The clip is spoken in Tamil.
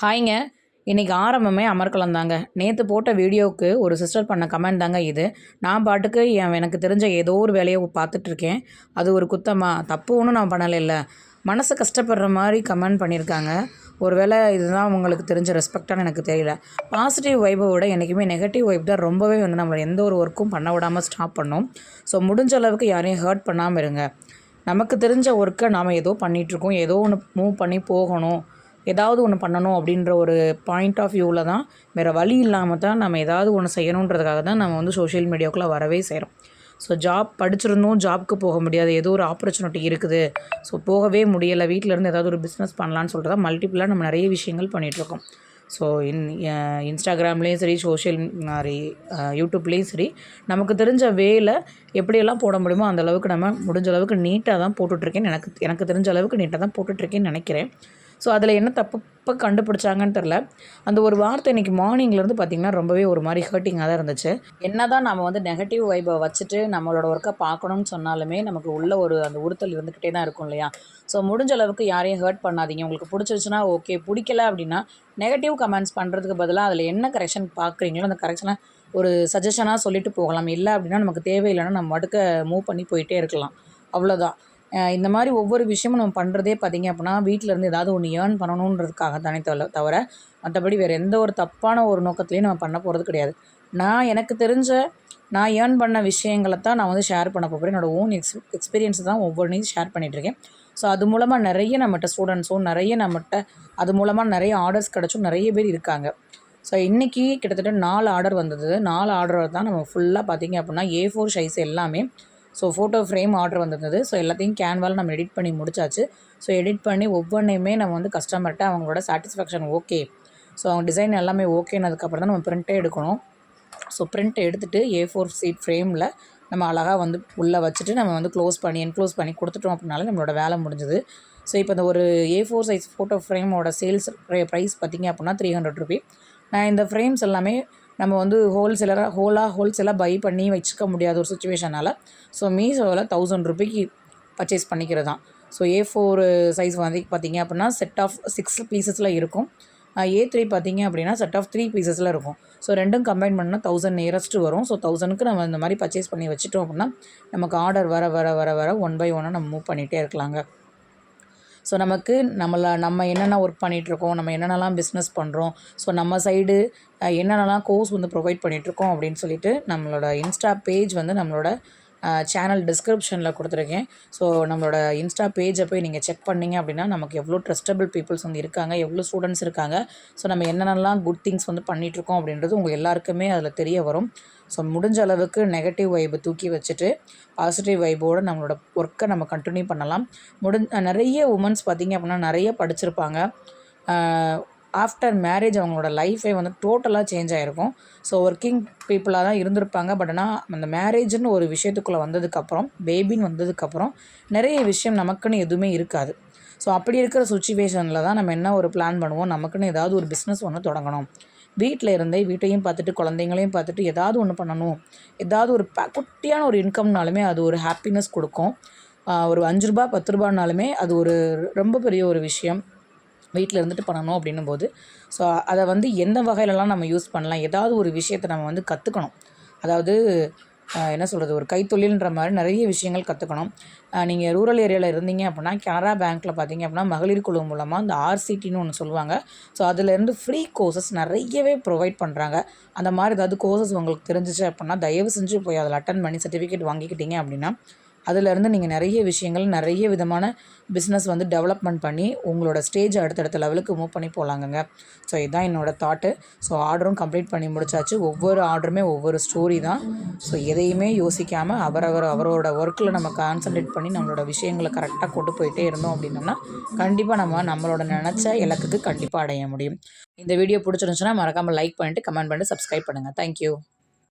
ஹாய்ங்க. இன்றைக்கி ஆரம்பமே அமர்க்கலாம் தாங்க நேற்று போட்ட வீடியோவுக்கு ஒரு சிஸ்டர் பண்ண கமெண்ட் தாங்க இது. நான் பாட்டுக்கு என் எனக்கு தெரிஞ்ச ஏதோ ஒரு வேலையை பார்த்துட்ருக்கேன். அது ஒரு குத்தமாக தப்பு ஒன்றும் நான் பண்ணலை இல்லை மனசு கஷ்டப்படுற மாதிரி கமெண்ட் பண்ணியிருக்காங்க. ஒருவேளை இதுதான் உங்களுக்கு தெரிஞ்ச ரெஸ்பெக்டானு எனக்கு தெரியல. பாசிட்டிவ் வைப்பை விட என்றைக்குமே நெகட்டிவ் வைப் தான் ரொம்பவே வந்து நம்மளை எந்த ஒரு ஒர்க்கும் பண்ண விடாமல் ஸ்டாப் பண்ணோம். ஸோ முடிஞ்ச அளவுக்கு யாரையும் ஹர்ட் பண்ணாமல் இருங்க. நமக்கு தெரிஞ்ச ஒர்க்கை நாம் ஏதோ பண்ணிகிட்ருக்கோம் ஏதோ ஒன்று மூவ் பண்ணி போகணும். ஏதாவது ஒன்று பண்ணணும் அப்படின்ற ஒரு பாயிண்ட் ஆஃப் வியூவில் தான் வேறு வழி இல்லாமல் தான் நம்ம ஏதாவது ஒன்று செய்யணுன்றதுக்காக தான் நம்ம வந்து சோஷியல் மீடியாவுக்குள்ளே வரவே செய்கிறோம் ஸோ ஜாப் படிச்சிருந்தோம் ஜாப்க்கு போக முடியாது. ஏதோ ஒரு ஆப்பர்ச்சுனிட்டி இருக்குது. ஸோ போகவே முடியலை. வீட்டிலேருந்து ஏதாவது ஒரு பிஸ்னஸ் பண்ணலான்னு சொல்லிட்டு தான் மல்டிப்புளாக நம்ம நிறைய விஷயங்கள் பண்ணிகிட்ருக்கோம் ஸோ இன் இன்ஸ்டாகிராம்லேயும் சரி சோஷியல் மாதிரி யூடியூப்லேயும் சரி நமக்கு தெரிஞ்ச வேலை எப்படியெல்லாம் போட முடியுமோ அந்த அளவுக்கு நம்ம முடிஞ்ச அளவுக்கு நீட்டாக தான் போட்டுட்ருக்கேன் எனக்கு எனக்கு தெரிஞ்ச அளவுக்கு நீட்டாக தான் போட்டுட்ருக்கேன்னு நினைக்கிறேன். ஸோ அதில் என்ன தப்பு இப்போ கண்டுபிடிச்சாங்கன்னு தெரில அந்த ஒரு வார்த்தை இன்றைக்கி மார்னிங்லேருந்து பார்த்திங்கன்னா ரொம்பவே ஒரு மாதிரி ஹர்ட்டிங்காக தான் இருந்துச்சு. என்ன தான் நம்ம வந்து நெகட்டிவ் வைப்பை வச்சுட்டு நம்மளோட ஒர்க்கை பார்க்கணும்னு சொன்னாலுமே நமக்கு உள்ள ஒரு அந்த உறுத்தல் இருந்துக்கிட்டே தான் இருக்கும் இல்லையா? ஸோ முடிஞ்ச அளவுக்கு யாரையும் ஹர்ட் பண்ணாதீங்க. உங்களுக்கு பிடிச்சிருச்சுன்னா ஓகே பிடிக்கல அப்படின்னா நெகட்டிவ் கமெண்ட்ஸ் பண்ணுறதுக்கு பதிலாக அதில் என்ன கரெக்ஷன் பார்க்குறீங்களோ அந்த கரெக்ஷனை ஒரு சஜஷனாக சொல்லிட்டு போகலாம். இல்லை அப்படின்னா நமக்கு தேவையில்லைன்னா நம்ம மடுக்க மூவ் பண்ணி போயிட்டே இருக்கலாம். அவ்வளோதான் இந்த மாதிரி ஒவ்வொரு விஷயமும் நம்ம பண்ணுறதே பார்த்திங்க அப்படின்னா வீட்டிலேருந்து ஏதாவது ஒன்று ஏர்ன் பண்ணணுன்றதுக்காக தானே தவிர தவிர மற்றபடி வேறு எந்த ஒரு தப்பான ஒரு நோக்கத்துலேயும் நம்ம பண்ண போகிறது கிடையாது. நான் எனக்கு தெரிஞ்ச நான் ஏர்ன் பண்ண விஷயங்களை தான் நான் வந்து ஷேர் பண்ண போகிறேன் என்னோடய ஓன் எக்ஸ் எக்ஸ்பீரியன்ஸ் தான் ஒவ்வொன்றையும் ஷேர் பண்ணிகிட்ருக்கேன் ஸோ அது மூலமாக நிறைய நம்மகிட்ட ஸ்டூடெண்ட்ஸும் நிறைய நம்மகிட்ட அது மூலமாக நிறைய ஆர்டர்ஸ் கிடச்சும் நிறைய பேர் இருக்காங்க. ஸோ இன்றைக்கி கிட்டத்தட்ட நாலு ஆர்டர் வந்தது. நாலு ஆர்டர் தான் நம்ம ஃபுல்லாக பார்த்திங்க அப்படின்னா ஏ ஃபோர் சைஸ் எல்லாமே ஸோ ஃபோட்டோ ஃப்ரேம் ஆர்டர் வந்திருந்தது. ஸோ எல்லாத்தையும் கேன்வால் நம்ம எடிட் பண்ணி முடிச்சாச்சு. ஸோ எடிட் பண்ணி ஒவ்வொன்றையுமே நம்ம வந்து கஸ்டமர்கிட்ட அவங்களோட சாட்டிஸ்ஃபேக்ஷன் ஓகே ஸோ அவங்க டிசைன் எல்லாமே ஓகேனதுக்கப்புறம் தான் நம்ம ப்ரிண்ட்டே எடுக்கணும். ஸோ பிரிண்ட் எடுத்துகிட்டு ஏ ஃபோர் சீட் ஃப்ரேமில் நம்ம அழகாக வந்து உள்ளே வச்சுட்டு நம்ம வந்து க்ளோஸ் பண்ணி என்க்ளோஸ் பண்ணி கொடுத்துட்டோம் அப்படின்னாலே நம்மளோட வேலை முடிஞ்சுது. ஸோ இப்போ இந்த ஒரு ஏ ஃபோர் சைஸ் ஃபோட்டோ ஃப்ரேமோட சேல்ஸ் ப்ரைஸ் பார்த்திங்க அப்படின்னா த்ரீ ஹண்ட்ரட் ருபி நான் இந்த ஃப்ரேம்ஸ் எல்லாமே நம்ம வந்து ஹோல்சேலராக ஹோலாக ஹோல்சேலாக பை பண்ணி வச்சுக்க முடியாத ஒரு சுச்சுவேஷனால் ஸோ மீஷோவில் தௌசண்ட் ருபீக்கு பர்ச்சேஸ் பண்ணிக்கிறது தான் ஸோ ஏ ஃபோர் சைஸ் வந்து பார்த்திங்க அப்படின்னா செட் ஆஃப் சிக்ஸ் பீசஸில் இருக்கும். ஏ த்ரீ பார்த்திங்க அப்படின்னா செட் ஆஃப் த்ரீ பீசஸில் இருக்கும். ஸோ ரெண்டும் கம்பைன் பண்ணால் தௌசண்ட் நியரஸ்ட்டு வரும். ஸோ தௌசண்ட்க்கு நம்ம இந்த மாதிரி பர்ச்சேஸ் பண்ணி வச்சுட்டோம் அப்படின்னா நமக்கு ஆர்டர் வர வர வர வர ஒன் பை ஒன்னாக நம்ம மூவ் பண்ணிகிட்டே இருக்கலாங்க. ஸோ நமக்கு நம்மளை நம்ம என்னென்ன ஒர்க் பண்ணிகிட்ருக்கோம் நம்ம என்னென்னலாம் பிஸ்னஸ் பண்ணுறோம் ஸோ நம்ம சைடு என்னென்னலாம் கோர்ஸ் வந்து ப்ரொவைட் பண்ணிகிட்ருக்கோம் அப்படின்னு சொல்லிட்டு நம்மளோட இன்ஸ்டா பேஜ் வந்து நம்மளோட சேனல் டிஸ்கிரிப்ஷனில் கொடுத்துருக்கேன். ஸோ நம்மளோட இன்ஸ்டா பேஜை போய் நீங்கள் செக் பண்ணிங்க அப்படின்னா நமக்கு எவ்வளோ ட்ரஸ்டபிள் பீப்புள்ஸ் வந்து இருக்காங்க எவ்வளோ ஸ்டூடெண்ட்ஸ் இருக்காங்க. ஸோ நம்ம என்னென்னலாம் குட் திங்ஸ் வந்து பண்ணிகிட்ருக்கோம் அப்படின்றது உங்கள் எல்லாருக்குமே அதில் தெரிய வரும். ஸோ முடிஞ்ச அளவுக்கு நெகட்டிவ் வைபை தூக்கி வச்சுட்டு பாசிட்டிவ் வைபோடு நம்மளோட ஒர்க்கை நம்ம கண்டினியூ பண்ணலாம். முடிஞ் நிறைய உமன்ஸ் பார்த்திங்க அப்படின்னா நிறைய படிச்சிருப்பாங்க. ஆஃப்டர் மேரேஜ் அவங்களோட லைஃபே வந்து டோட்டலாக சேஞ்ச் ஆகிருக்கும் ஸோ ஒர்க்கிங் பீப்புளாக தான் இருந்திருப்பாங்க. பட் ஆனால் அந்த மேரேஜ்னு ஒரு விஷயத்துக்குள்ளே வந்ததுக்கப்புறம் பேபின்னு வந்ததுக்கப்புறம் நிறைய விஷயம் நமக்குன்னு எதுவுமே இருக்காது. ஸோ அப்படி இருக்கிற சுச்சுவேஷனில் தான் நம்ம என்ன ஒரு பிளான் பண்ணுவோம்? நமக்குன்னு ஏதாவது ஒரு பிஸ்னஸ் ஒன்று தொடங்கணும். வீட்டில் இருந்தே வீட்டையும் பார்த்துட்டு குழந்தைங்களையும் பார்த்துட்டு ஏதாவது ஒன்று பண்ணணும். ஏதாவது ஒரு குட்டியான ஒரு இன்கம்னாலுமே அது ஒரு ஹாப்பினஸ் கொடுக்கும். ஒரு அஞ்சு ரூபா பத்து ரூபானாலுமே அது ஒரு ரொம்ப பெரிய ஒரு விஷயம். வீட்டில் இருந்துட்டு பண்ணணும் அப்படின்னும் போது ஸோ அதை வந்து எந்த வகையிலலாம் நம்ம யூஸ் பண்ணலாம் ஏதாவது ஒரு விஷயத்தை நம்ம வந்து கற்றுக்கணும் அதாவது என்ன சொல்கிறது ஒரு கைத்தொழில்ன்ற மாதிரி நிறைய விஷயங்கள் கற்றுக்கணும் நீங்கள் ரூரல் ஏரியாவில் இருந்தீங்க அப்படின்னா கனரா பேங்க்கில் பார்த்தீங்க அப்படின்னா மகளிர் குழு மூலமாக இந்த ஆர்சிடின்னு ஒன்று சொல்லுவாங்க. ஸோ அதுலேருந்து ஃப்ரீ கோர்சஸ் நிறையவே ப்ரொவைட் பண்ணுறாங்க அந்த மாதிரி ஏதாவது கோர்சஸ் உங்களுக்கு தெரிஞ்சிச்சு அப்படின்னா தயவு செஞ்சு போய் அதில் அட்டன் பண்ணி சர்டிஃபிகேட் வாங்கிக்கிட்டீங்க அப்படின்னா அதிலேருந்து நீங்கள் நிறைய விஷயங்கள் நிறைய விதமான பிஸ்னஸ் வந்து டெவலப்மெண்ட் பண்ணி உங்களோட ஸ்டேஜ் அடுத்தடுத்த லெவலுக்கு மூவ் பண்ணி போகலாங்கங்க ஸோ இதுதான் என்னோடய தாட்டு ஸோ ஆர்டரும் கம்ப்ளீட் பண்ணி முடிச்சாச்சு. ஒவ்வொரு ஆர்டருமே ஒவ்வொரு ஸ்டோரி தான். ஸோ எதையுமே யோசிக்காமல் அவரவர் அவரோட ஒர்க்கில் நம்ம கான்சன்ட்ரேட் பண்ணி நம்மளோட விஷயங்களை கரெக்டாக கொண்டு போயிட்டே இருந்தோம் அப்படின்னோம்னா கண்டிப்பாக நம்ம நம்மளோட நினச்ச இலக்குக்கு கண்டிப்பாக அடைய முடியும். இந்த வீடியோ பிடிச்சிருந்துச்சுன்னா மறக்காமல் லைக் பண்ணிட்டு கமெண்ட் பண்ணிட்டு சப்ஸ்கிரைப் பண்ணுங்கள் தேங்க்யூ